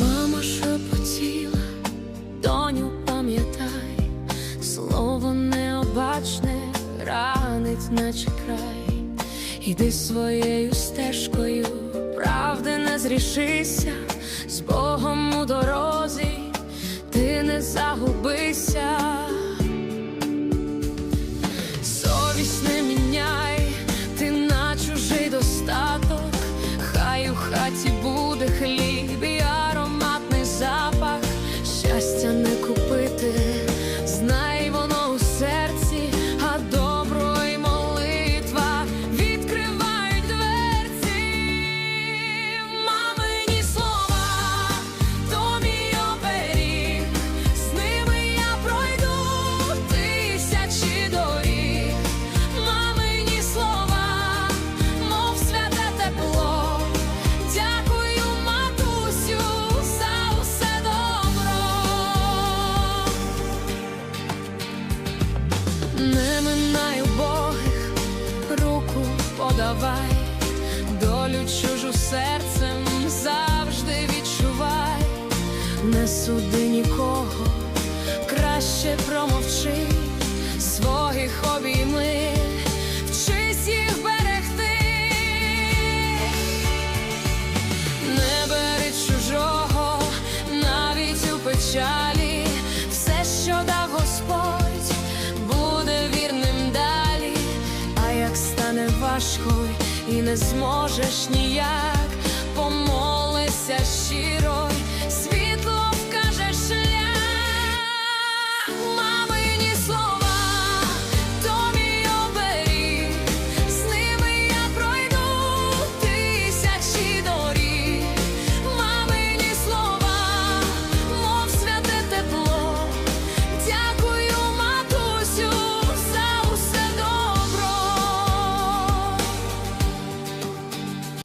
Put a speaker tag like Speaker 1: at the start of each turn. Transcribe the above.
Speaker 1: Мама шепотіла, доню, пам'ятай, слово необачне ранить, наче край. Іди своєю стежкою, правди не зрішися, з чужий Не минай убогих, руку подавай, долю чужу серцем завжди відчувай, не суди нікого, краще промовчи, своїх обійми, вчись важко і не зможеш ніяк, помолися щиро,